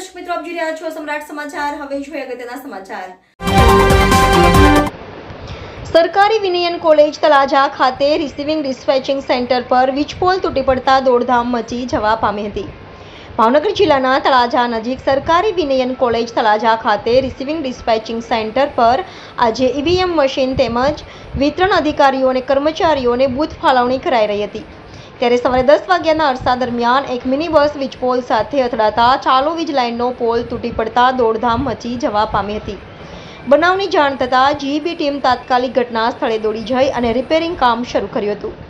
દર્શક મિત્રો, આપ જોઈ રહ્યા છો સમ્રાટ સમાચાર. હવે જોઈએ અગત્યના સમાચાર. સરકારી વિનયન કોલેજ તળાજા ખાતે રિસીવિંગ ડિસ્પેચિંગ સેન્ટર પર વીજપોલ તૂટી પડતા દોડધામ મચી જવા પામી હતી. ભાવનગર જિલ્લાના તળાજા નજીક સરકારી વિનયન કોલેજ તળાજા ખાતે રિસીવિંગ ડિસ્પેચિંગ સેન્ટર પર આજે ઈવીએમ મશીન તેમજ વિતરણ અધિકારીઓ અને કર્મચારીઓને બૂથ ફાળવણી કરાઈ રહી હતી. ત્યારે સવારે દસ વાગ્યાના અરસા દરમિયાન એક મિની બસ વીજપોલ સાથે અથડાતા ચાલુ વીજ લાઇનનો પોલ તૂટી પડતા દોડધામ મચી જવા પામી હતી. બનાવની જાણ થતાં જીઈબી ટીમ તાત્કાલિક ઘટના સ્થળે દોડી જઈ અને રિપેરિંગ કામ શરૂ કર્યું હતું.